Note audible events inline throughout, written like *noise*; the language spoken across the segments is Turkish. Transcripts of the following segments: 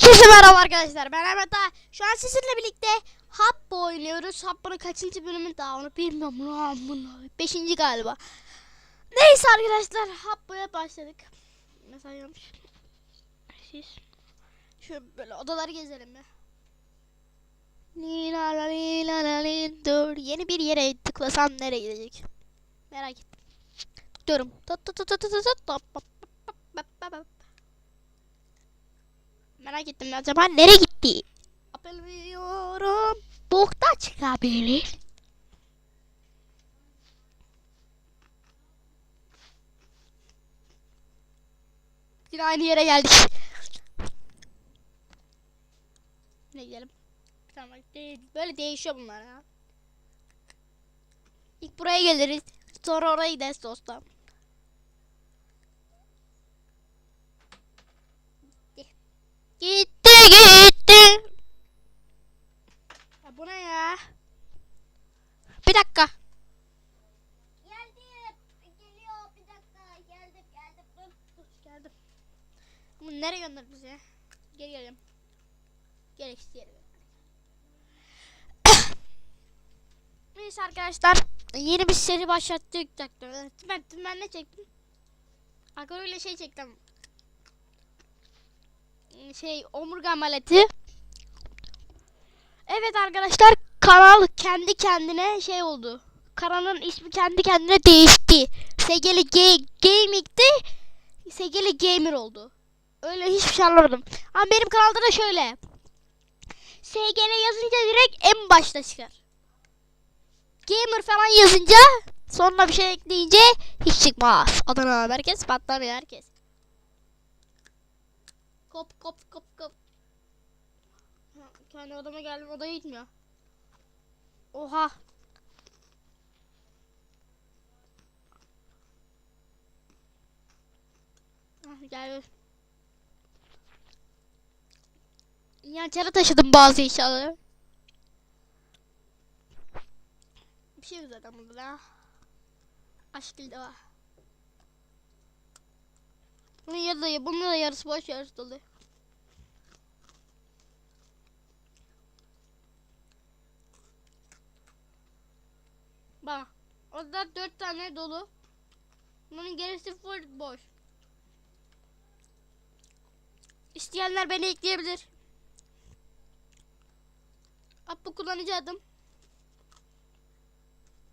Herkese merhaba arkadaşlar. Ben Ahmet Ağa. Şu an sizinle birlikte Habbo oynuyoruz. Habbo'nun kaçıncı bölümü daha onu bilmiyorum. Beşinci galiba. Neyse arkadaşlar Habbo'ya başladık. Mesela yanlış. Siz. Şu böyle odaları gezelim mi? Dur. Yeni bir yere tıklasam nereye gidecek? Merak ettim. Diyorum. Tut tut tut tut tut. Merak ettim acaba nereye gitti? Bilmiyorum. Bokta çıkabilir. Yine aynı yere geldik. ne gidelim? Böyle değişiyor bunlar ya. İlk buraya geliriz. Sonra oraya gideriz dostum. Gitti gitti. Ya bu ne ya? Bir dakika. Geliyor bir dakika. Geldim geldim. Geldim. Bunu nereye gönder bize? Geri gelelim. Gereksiz *coughs* yere Neyse arkadaşlar yeni bir seri başlattık. Ben, ben, ben ne çektim? Akor ile şey çektim. Ee, şey omurga ameliyatı. Evet arkadaşlar kanal kendi kendine şey oldu. Kanalın ismi kendi kendine değişti. Segeli G Gaming'di. Segeli Gamer oldu. Öyle hiçbir şey anlamadım. Ama benim kanalda da şöyle. SGL yazınca direkt en başta çıkar. Gamer falan yazınca sonra bir şey ekleyince hiç çıkmaz. Adana herkes patlamıyor herkes. Kop kop kop kop. Kendi odama geldim odaya gitmiyor. Oha. Ah, gel. Yançara taşıdım bazı inşallah. Bir şey zaten burada. Aşk ile var. Bunun yarısı da, bunun da yarısı boş yarısı dolu. Bak. Orada dört tane dolu. Bunun gerisi full boş. İsteyenler beni ekleyebilir. App kullanıcı adım.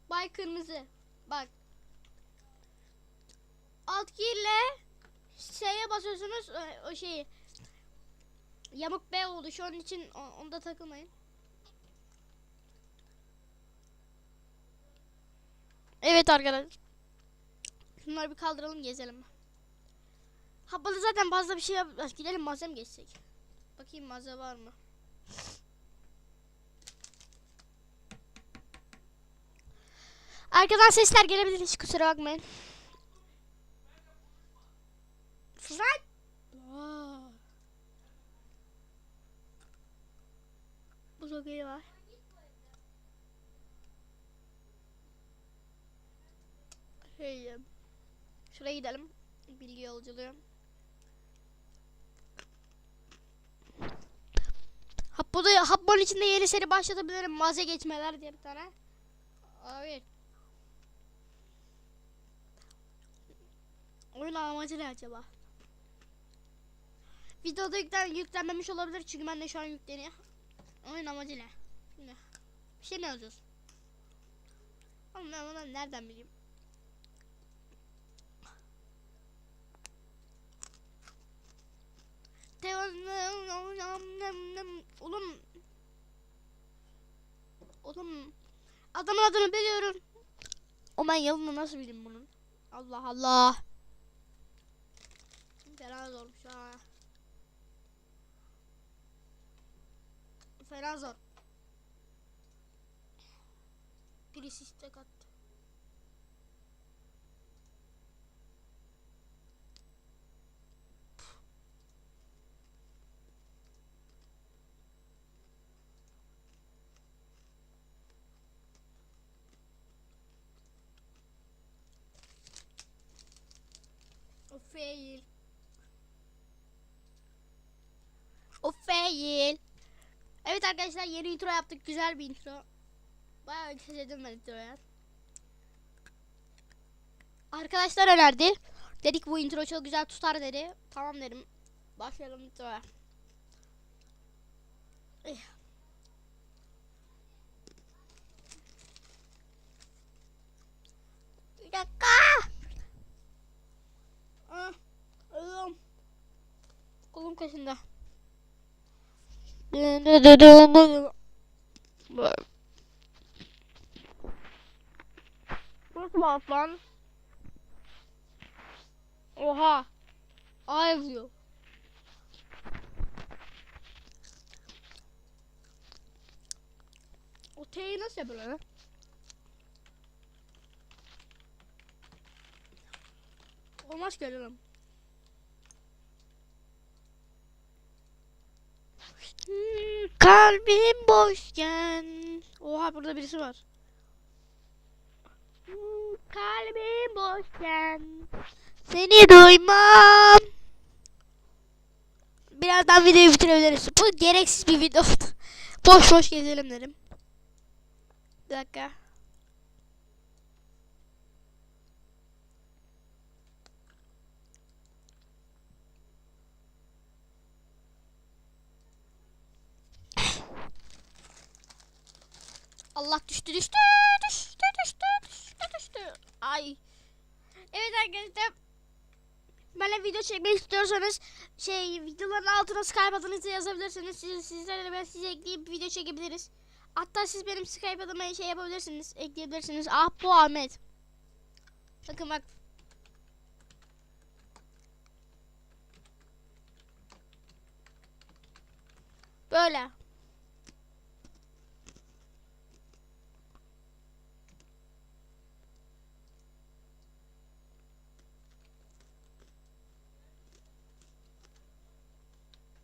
Bay kırmızı. Bak. Alt ile şeye basıyorsunuz e, o şeyi. Yamuk B oldu. Şu an için onda takılmayın. Evet arkadaşlar. Şunları bir kaldıralım gezelim. Hapalı zaten fazla bir şey yap. Gidelim malzeme geçsek. Bakayım malzeme var mı? Arkadan sesler gelebilir hiç kusura bakmayın. blogeri var. Şey, şuraya gidelim. Bilgi yolculuğu. Hapbo'da, Hapbo'nun içinde yeni seri başlatabilirim. Maze geçmeler diye bir tane. Evet. Oyun amacı ne acaba? Videoda yüklen yüklenmemiş olabilir çünkü ben de şu an yükleniyor. Oyun amacı ne? Şimdi bir şey mi yazıyorsun? Oğlum ben bunu nereden bileyim? Oğlum Oğlum Adamın adını biliyorum. O ben yılını nasıl bileyim bunun? Allah Allah. Fena zormuş ha. fena zor. Birisi istek attı. O fail. O fail. Evet arkadaşlar yeni intro yaptık. Güzel bir intro. Bayağı sevdim ben introya. Arkadaşlar önerdi. Dedik bu intro çok güzel tutar dedi. Tamam dedim. Başlayalım introya. Bir dakika. Ah, Kolum. Kaşında. Mı alt lan? Oha. A yazıyor. O T'yi nasıl yapıyor lan? Olmaz ki lan. Hmm, Kalbim boşken. Oha burada birisi var. Kalbim boşken. Seni duymam. Birazdan videoyu bitirebiliriz. Bu gereksiz bir video. *laughs* boş boş gezelim dedim. Bir dakika. Allah düştü düştü düştü düştü düştü düştü. Ay. Evet arkadaşlar. Benimle video çekmek istiyorsanız şey videoların altına Skype adınızı yazabilirsiniz. Siz, sizlerle ben size ekleyip video çekebiliriz. Hatta siz benim Skype adıma şey yapabilirsiniz. Ekleyebilirsiniz. Ah bu Ahmet. Bakın bak. Böyle.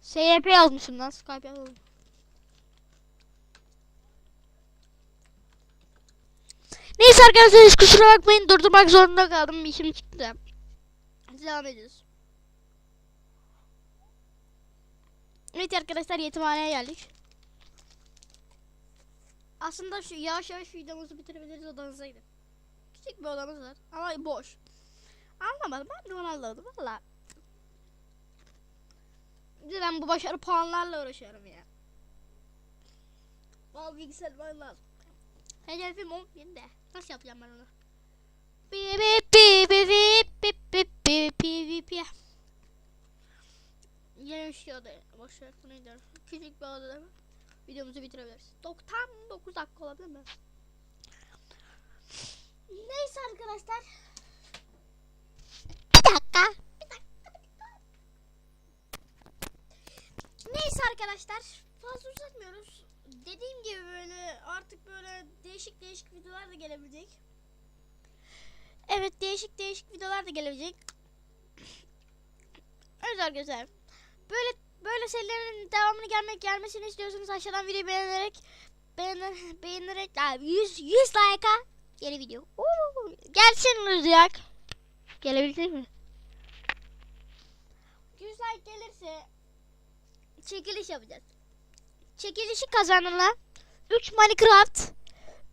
SYP yazmışım lan Skype yazmadım. Neyse arkadaşlar hiç kusura bakmayın durdurmak zorunda kaldım bir işim çıktı. Devam ediyoruz. Evet arkadaşlar yetimhaneye geldik. Aslında şu yavaş yavaş videomuzu bitirebiliriz odanıza gidin. Küçük bir odamız var ama boş. Anlamadım ben de onu anlamadım valla de ben bu başarı puanlarla uğraşıyorum ya. Vallahi bilgisayar var lazım. Hedefim 10 bin de. Nasıl yapacağım ben onu? Yarışıyordu. Boşver bunu gidiyorum. Küçük bir odada videomuzu bitirebiliriz. 99 dakika olabilir mi? Neyse arkadaşlar. Arkadaşlar fazla uzatmıyoruz. Dediğim gibi böyle artık böyle değişik değişik videolar da gelebilecek. Evet değişik değişik videolar da gelebilecek. Evet arkadaşlar. Böyle böyle serilerin devamını gelmek gelmesini istiyorsanız aşağıdan videoyu beğenerek beğener, beğenerek yani 100 100 like'a yeni video. Oo, gelsin Rüzgar. Gelebilecek mi? 100 like gelirse çekiliş yapacağız. Çekilişi kazanana 3 Minecraft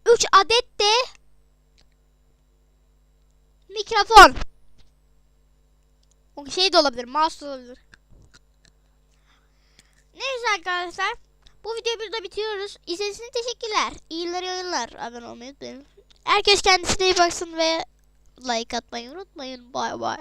3 adet de mikrofon. O şey de olabilir, mouse da olabilir. Neyse arkadaşlar. Bu videoyu burada bitiriyoruz. İzlediğiniz teşekkürler. İyiler oyunlar. Abone olmayı unutmayın. Herkes kendisine iyi baksın ve like atmayı unutmayın. Bay bay.